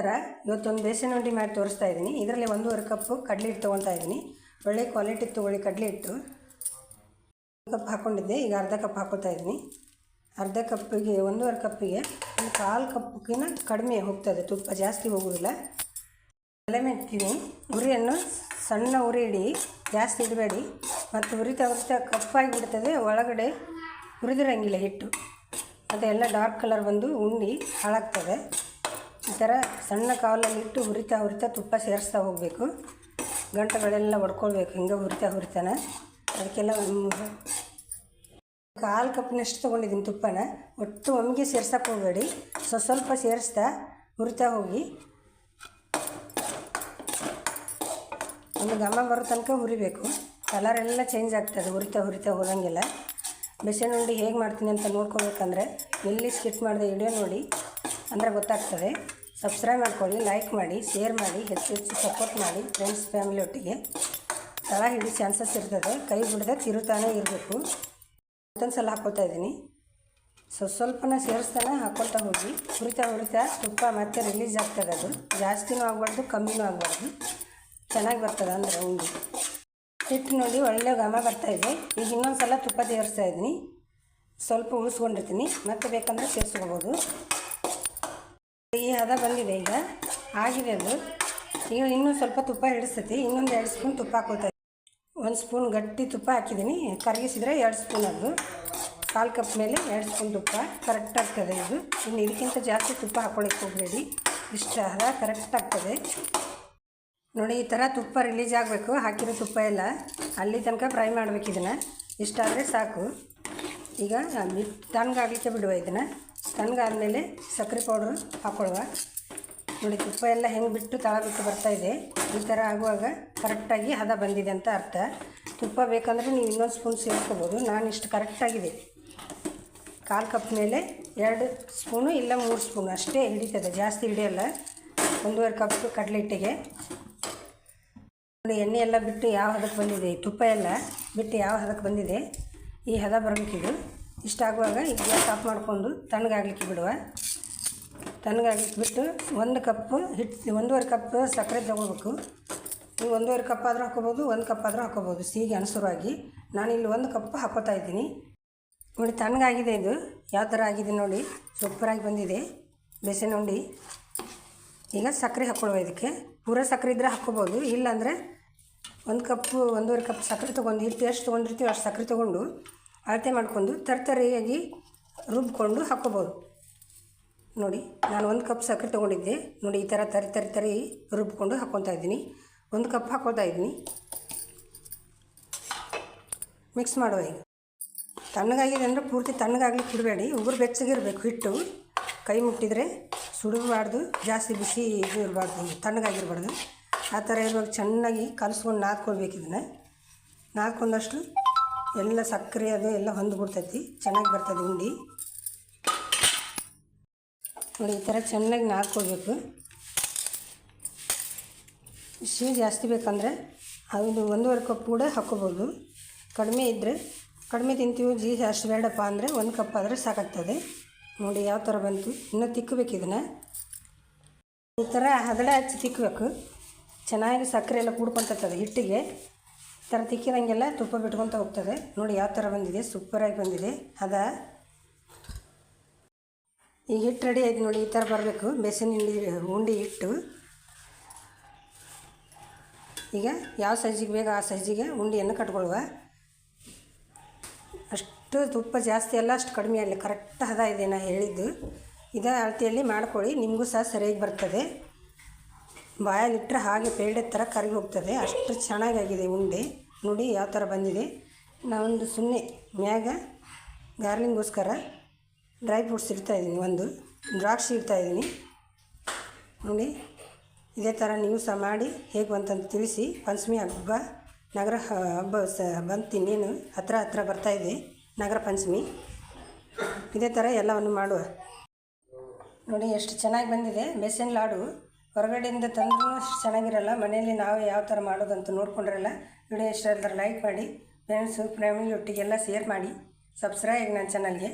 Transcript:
ಥರ ಇವತ್ತೊಂದು ಬೇಸನ್ ಉಂಡಿ ಮಾಡಿ ತೋರಿಸ್ತಾ ಇದ್ದೀನಿ. ಇದರಲ್ಲಿ ಒಂದೂವರೆ ಕಪ್ಪು ಕಡಲೆ ಹಿಟ್ಟು ತೊಗೊಳ್ತಾ ಇದ್ದೀನಿ. ಒಳ್ಳೆ ಕ್ವಾಲಿಟಿ ತೊಗೊಳ್ಳಿ ಕಡಲೆ ಹಿಟ್ಟು ಕಪ್ ಹಾಕ್ಕೊಂಡಿದ್ದೆ ಈಗ ಅರ್ಧ ಕಪ್ ಹಾಕ್ಕೊಳ್ತಾ ಇದ್ದೀನಿ. ಅರ್ಧ ಕಪ್ಪಿಗೆ ಒಂದೂವರೆ ಕಪ್ಪಿಗೆ ಒಂದು ಕಾಲು ಕಪ್ಪಿಗಿನ ಕಡಿಮೆ ಹೋಗ್ತದೆ ತುಪ್ಪ ಜಾಸ್ತಿ ಹೋಗೋದಿಲ್ಲ. ಎಲೆ ಮೆತ್ತೀನಿ ಉರಿಯನ್ನು ಸಣ್ಣ ಉರಿ ಇಡಿ, ಜಾಸ್ತಿ ಇಡಬೇಡಿ. ಮತ್ತು ಉರಿತಾ ಉರಿತಾ ಕಪ್ಪಾಗಿ ಬಿಡ್ತದೆ ಒಳಗಡೆ ಹುರಿದಿರಂಗಿಲ್ಲ ಹಿಟ್ಟು. ಮತ್ತು ಎಲ್ಲ ಡಾರ್ಕ್ ಕಲರ್ ಬಂದು ಉಂಡಿ ಹಾಳಾಗ್ತದೆ. ಈ ಥರ ಸಣ್ಣ ಕಾವಲಲ್ಲಿಟ್ಟು ಹುರಿತಾ ಹುರಿತಾ ತುಪ್ಪ ಸೇರಿಸ್ತಾ ಹೋಗಬೇಕು. ಗಂಟೆಗಳೆಲ್ಲ ಒಡ್ಕೊಳ್ಬೇಕು, ಹಿಂಗೆ ಹುರಿತಾ ಹುರಿತಾನ. ಅದಕ್ಕೆಲ್ಲ ಕಾಲು ಕಪ್ನಷ್ಟು ತೊಗೊಂಡಿದ್ದೀನಿ ತುಪ್ಪನ. ಒಟ್ಟು ಒಮ್ಮೆಗೆ ಸೇರ್ಸಕ್ಕೆ ಹೋಗಬೇಡಿ. ಸ್ವಲ್ಪ ಸ್ವಲ್ಪ ಸೇರಿಸ್ತಾ ಹುರಿತಾ ಹೋಗಿ. ಒಂದು ಘಮ ಬರೋ ತನಕ ಹುರಿಬೇಕು. ಕಲರ್ ಎಲ್ಲ ಚೇಂಜ್ ಆಗ್ತದೆ, ಹುರಿತಾ ಹುರಿತಾ ಹೋದಂಗೆಲ್ಲ ಬೆಸೆನ ಉಂಡೆ ಹೇಗೆ ಮಾಡ್ತೀನಿ ಅಂತ ನೋಡ್ಕೋಬೇಕಂದ್ರೆ, ಎಲ್ಲಿ ಸ್ಕಿಟ್ ಮಾಡಿದೆ ವಿಡಿಯೋ ನೋಡಿ, ಅಂದರೆ ಗೊತ್ತಾಗ್ತದೆ. ಸಬ್ಸ್ಕ್ರೈಬ್ ಮಾಡ್ಕೊಳ್ಳಿ ಲೈಕ್ ಮಾಡಿ ಶೇರ್ ಮಾಡಿ, ಹೆಚ್ಚು ಹೆಚ್ಚು ಸಪೋರ್ಟ್ ಮಾಡಿ ಫ್ರೆಂಡ್ಸ್ ಫ್ಯಾಮಿಲಿ ಒಟ್ಟಿಗೆ. ತಳ ಹಿಡಿ ಚಾನ್ಸಸ್ ಇರ್ತದೆ, ಕೈ ಬಿಡದೆ ತಿರುತಾನೆ ಇರಬೇಕು. ಮತ್ತೊಂದು ಸಲ ಹಾಕ್ಕೊಳ್ತಾ ಇದ್ದೀನಿ. ಸೊ ಸ್ವಲ್ಪನ ಸೇರಿಸ್ತಾನೆ ಹಾಕ್ಕೊಳ್ತಾ ಹೋಗಿ. ಹುರಿತಾ ಹುರಿತಾ ತುಪ್ಪ ಮತ್ತೆ ರಿಲೀಸ್ ಆಗ್ತದೆ ಅದು ಜಾಸ್ತಿನೂ ಆಗಬಾರ್ದು, ಕಮ್ಮಿನೂ ಆಗಬಾರ್ದು. ಚೆನ್ನಾಗಿ ಬರ್ತದೆ ಅಂದರೆ ಉಂಡಿ. ಹಿಟ್ಟು ನೋಡಿ ಒಳ್ಳೆ ಘಮ ಇದೆ. ಈಗ ಇನ್ನೊಂದು ಸಲ ತುಪ್ಪ ಸೇರಿಸ್ತಾ ಇದ್ದೀನಿ. ಸ್ವಲ್ಪ ಉಳಿಸ್ಕೊಂಡಿರ್ತೀನಿ ಮತ್ತೆ ಬೇಕಂದರೆ ಸೇರಿಸ್ಕೋಬೋದು. ಈ ಹದ ಬಂದಿದೆ ಈಗ. ಆಗಿದೆ ಅದು. ಈಗ ಇನ್ನೂ ಸ್ವಲ್ಪ ತುಪ್ಪ ಹಿಡಿಸ್ತೈತಿ. ಇನ್ನೊಂದು ಎರಡು ಸ್ಪೂನ್ ತುಪ್ಪ ಹಾಕೋತೈತಿ. ಒಂದು ಸ್ಪೂನ್ ಗಟ್ಟಿ ತುಪ್ಪ ಹಾಕಿದ್ದೀನಿ ಕರಗಿಸಿದ್ರೆ ಎರಡು ಸ್ಪೂನ್ ಅದು. ಕಾಲು ಕಪ್ ಮೇಲೆ ಎರಡು ಸ್ಪೂನ್ ತುಪ್ಪ. ಕರೆಕ್ಟ್ ಆಗ್ತದೆ ಇದು. ಇನ್ನು ಇದಕ್ಕಿಂತ ಜಾಸ್ತಿ ತುಪ್ಪ ಹಾಕ್ಕೊಳಕ್ಕೆ ಹೋಗಬೇಡಿ. ಇಷ್ಟ ಹದ ಕರೆಕ್ಟ್ ಆಗ್ತದೆ. ನೋಡಿ, ಈ ಥರ ತುಪ್ಪ ರಿಲೀಸ್ ಆಗಬೇಕು. ಹಾಕಿರೋ ತುಪ್ಪ ಎಲ್ಲ ಅಲ್ಲಿ ತನಕ ಫ್ರೈ ಮಾಡ್ಬೇಕು ಇದನ್ನು. ಇಷ್ಟಾದರೆ ಸಾಕು. ಈಗ ತಣ್ಣಗಾಗಲಿಕ್ಕೆ ಬಿಡುವ ಇದನ್ನು. ತಣ್ಣಗಾದ್ಮೇಲೆ ಸಕ್ಕರೆ ಪೌಡ್ರು ಹಾಕ್ಕೊಳುವ. ನೋಡಿ, ತುಪ್ಪ ಎಲ್ಲ ಹೆಂಗೆ ಬಿಟ್ಟು ತಳ ಬಿಟ್ಟು ಬರ್ತಾ ಇದೆ. ಈ ಥರ ಆಗುವಾಗ ಕರೆಕ್ಟಾಗಿ ಹದ ಬಂದಿದೆ ಅಂತ ಅರ್ಥ. ತುಪ್ಪ ಬೇಕಂದರೆ ನೀವು ಇನ್ನೊಂದು ಸ್ಪೂನ್ ಸೇರಿಸ್ಕೋಬೋದು ನಾನು ಇಷ್ಟು ಕರೆಕ್ಟಾಗಿದೆ. ಕಾಲು ಕಪ್ ಮೇಲೆ ಎರಡು ಸ್ಪೂನು ಇಲ್ಲ ಮೂರು ಸ್ಪೂನು, ಅಷ್ಟೇ ಹಿಡಿತದೆ. ಜಾಸ್ತಿ ಹಿಡಿಯಲ್ಲ. ಒಂದೂವರೆ ಕಪ್ ಕಡಲೆ ಹಿಟ್ಟಿಗೆ ನೋಡಿ, ಎಣ್ಣೆ ಎಲ್ಲ ಬಿಟ್ಟು ಯಾವ ಹದಕ್ಕೆ ಬಂದಿದೆ? ತುಪ್ಪ ಎಲ್ಲ ಬಿಟ್ಟು ಯಾವ ಹದಕ್ಕೆ ಬಂದಿದೆ? ಈ ಹದ ಬರಬೇಕಿದು. ಇಷ್ಟಾಗುವಾಗ ಈಗ ಗ್ಯಾಸ್ ಆಫ್ ಮಾಡಿಕೊಂಡು ತಣ್ಣಗಾಗ್ಲಿಕ್ಕೆ ಬಿಡುವ. ತಣ್ಣಗಾಗ್ಲಿಕ್ಕೆ ಬಿಟ್ಟು ಒಂದು ಕಪ್ಪು ಹಿಟ್ಟು ಒಂದೂವರೆ ಕಪ್ ಸಕ್ಕರೆ ತೊಗೋಬೇಕು. ನೀವು ಒಂದೂವರೆ ಕಪ್ ಆದರೂ ಹಾಕೋಬೋದು ಒಂದು ಕಪ್ ಆದರೂ ಹಾಕೋಬೋದು ಸಿಹಿಗೆ ಅನುಸಾರವಾಗಿ ಇಲ್ಲಿ ಒಂದು ಕಪ್ ಹಾಕೋತಾ ಇದ್ದೀನಿ. ನೋಡಿ ತಣ್ಣಗಾಗಿದೆ ಇದು. ಯಾವ ಥರ ಆಗಿದೆ ನೋಡಿ. ಸೂಪರಾಗಿ ಬಂದಿದೆ. ಬೇಸನ್ ಉಂಡಿ ಈಗ ಸಕ್ಕರೆ ಹಾಕ್ಕೊಳ್ಳುವ ಇದಕ್ಕೆ. ಪೂರ ಸಕ್ಕರೆ ಇದ್ದರೆ ಹಾಕ್ಕೋಬೋದು. ಇಲ್ಲಾಂದರೆ ಒಂದು ಕಪ್ಪು ಒಂದೂವರೆ ಕಪ್ ಸಕ್ಕರೆ ತೊಗೊಂಡು, ಹಿಟ್ಟು ಎಷ್ಟು ತೊಗೊಂಡಿರ್ತೀವಿ ಅಷ್ಟು ಸಕ್ಕರೆ ತೊಗೊಂಡು ಅಳತೆ ಮಾಡ್ಕೊಂಡು ತರ್ತರಿಯಾಗಿ ರುಬ್ಕೊಂಡು ಹಾಕ್ಕೋಬೋದು. ನೋಡಿ, ನಾನು ಒಂದು ಕಪ್ ಸಕ್ಕರೆ ತೊಗೊಂಡಿದ್ದೆ. ನೋಡಿ, ಈ ಥರ ತರಿ ತರಿ ತರಿ ರುಬ್ಕೊಂಡು ಹಾಕ್ಕೊತಾ ಇದ್ದೀನಿ. ಒಂದು ಕಪ್ ಹಾಕ್ಕೊತಾ ಇದ್ದೀನಿ. ಮಿಕ್ಸ್ ಮಾಡುವ ಈಗ. ತಣ್ಣಗಾಗಿದೆ ಅಂದರೆ ಪೂರ್ತಿ ತಣ್ಣಗಾಗ್ಲಿಕ್ಕೆ ಬಿಡಬೇಡಿ. ಉಗುರು ಬೆಚ್ಚಗಿರಬೇಕು, ಹಿಟ್ಟು. ಕೈ ಮುಟ್ಟಿದರೆ ಸುಡಬಾರ್ದು, ಜಾಸ್ತಿ ಬಿಸಿ ಇದು ಇರಬಾರ್ದು, ತಣ್ಣಗಾಗಿರಬಾರ್ದು. ಆ ಥರ ಇರುವಾಗ ಚೆನ್ನಾಗಿ ಕಲಸ್ಕೊಂಡು ನಾದ್ಕೊಳ್ಬೇಕು ನಾದ್ಕೊಂಡಷ್ಟು ಎಲ್ಲ ಸಕ್ಕರೆ ಅದು ಎಲ್ಲ ಹೊಂದ್ಬಿಡ್ತೈತಿ. ಚೆನ್ನಾಗಿ ಬರ್ತದೆ ಹಿಂಡಿ. ನೋಡಿ, ಈ ಥರ ಚೆನ್ನಾಗಿ ನಾದ್ಕೋಬೇಕು ಶೀ ಜಾಸ್ತಿ ಬೇಕಂದರೆ ಅದು ಒಂದೂವರೆ ಕಪ್ ಕೂಡ ಹಾಕ್ಕೋಬೋದು. ಕಡಿಮೆ ಇದ್ದರೆ ಕಡಿಮೆ ತಿಂತೀವಿ ಜೀ ಅಷ್ಟು ಬೇಡಪ್ಪ ಅಂದರೆ ಒಂದು ಕಪ್ ಆದರೆ ಸಾಕಾಗ್ತದೆ. ನೋಡಿ, ಯಾವ ಥರ ಬಂತು. ಇನ್ನೂ ತಿಕ್ಕಬೇಕು ಇದನ್ನು. ಈ ಥರ ಹದಡ ಹಚ್ಚಿ ತಿಕ್ಕಬೇಕು ಚೆನ್ನಾಗಿ ಸಕ್ಕರೆ ಎಲ್ಲ ಕೂಡ್ಕೊತದೆ ಹಿಟ್ಟಿಗೆ. ಥರ ತಿಕ್ಕಿದಂಗೆಲ್ಲ ತುಪ್ಪ ಬಿಟ್ಕೊತ ಹೋಗ್ತದೆ. ನೋಡಿ ಯಾವ ಥರ ಬಂದಿದೆ ಸೂಪರಾಗಿ ಬಂದಿದೆ. ಅದ ಈಗ ಹಿಟ್ಟು ರೆಡಿ ಆಯ್ತು ನೋಡಿ, ಈ ಥರ ಬರಬೇಕು. ಬೇಸನ್ ಹಿಂಡಿ, ಉಂಡಿ ಹಿಟ್ಟು. ಈಗ ಯಾವ ಸೈಜಿಗೆ ಬೇಕು ಆ ಸೈಜಿಗೆ ಉಂಡಿಯನ್ನು ಕಟ್ಕೊಳ್ಳುವ. ಅಷ್ಟು ತುಪ್ಪ ಜಾಸ್ತಿ ಅಲ್ಲ, ಅಷ್ಟು ಕಡಿಮೆ ಆಗಲಿ. ಕರೆಕ್ಟ್ ಹದ ಇದೆ ನಾ ಹೇಳಿದ್ದು. ಇದೇ ಅಳತೆಯಲ್ಲಿ ಮಾಡ್ಕೊಳ್ಳಿ, ನಿಮಗೂ ಸಹ ಸರಿಯಾಗಿ ಬರ್ತದೆ. ಬಾಯಲ್ಲಿಟ್ಟರೆ ಹಾಗೆ ಪೇಡೆ ಥರ ಕರಗಿ ಹೋಗ್ತದೆ. ಅಷ್ಟು ಚೆನ್ನಾಗಾಗಿದೆ ಉಂಡೆ. ನೋಡಿ ಯಾವ ಥರ ಬಂದಿದೆ. ನಾವೊಂದು ಸುಮ್ಮನೆ ಮ್ಯಾಗ ಗಾರ್ಲಿಂಗ್ಗೋಸ್ಕರ ಡ್ರೈ ಫ್ರೂಟ್ಸ್ ಇಡ್ತಾಯಿದ್ದೀನಿ ಒಂದು. ದ್ರಾಕ್ಷಿ ಇಡ್ತಾಯಿದ್ದೀನಿ ನೋಡಿ, ಇದೇ ಥರ ನೀವು ಸಹ ಮಾಡಿ, ಹೇಗೆ ಬಂತಂತ ತಿಳಿಸಿ. ಪಂಚಮಿ ಹಬ್ಬ, ನಗರ ಹಬ್ಬ ಸ, ಬಂತು ಹತ್ರ ಹತ್ರ ಬರ್ತಾಯಿದೆ ನಗರ ಪಂಚಮಿ. ಇದೇ ಥರ ಎಲ್ಲವನ್ನು ಮಾಡುವ. ನೋಡಿ, ಎಷ್ಟು ಚೆನ್ನಾಗಿ ಬಂದಿದೆ. ಬೇಸನ್ ಲಾಡು. ಹೊರಗಡೆಯಿಂದ ತಂದ್ರೂ ಚೆನ್ನಾಗಿರಲ್ಲ, ಮನೆಯಲ್ಲಿ ನಾವು ಯಾವ ಥರ ಮಾಡೋದಂತ ನೋಡ್ಕೊಂಡ್ರಲ್ಲ, ವಿಡಿಯೋ ಇಷ್ಟ ಲೈಕ್ ಮಾಡಿ ಫ್ರೆಂಡ್ಸು ಫ್ಯಾಮಿಲಿ ಒಟ್ಟಿಗೆಲ್ಲ ಶೇರ್ ಮಾಡಿ ಸಬ್ಸ್ಕ್ರೈಬ್ ನನ್ನ ಚಾನಲ್ಗೆ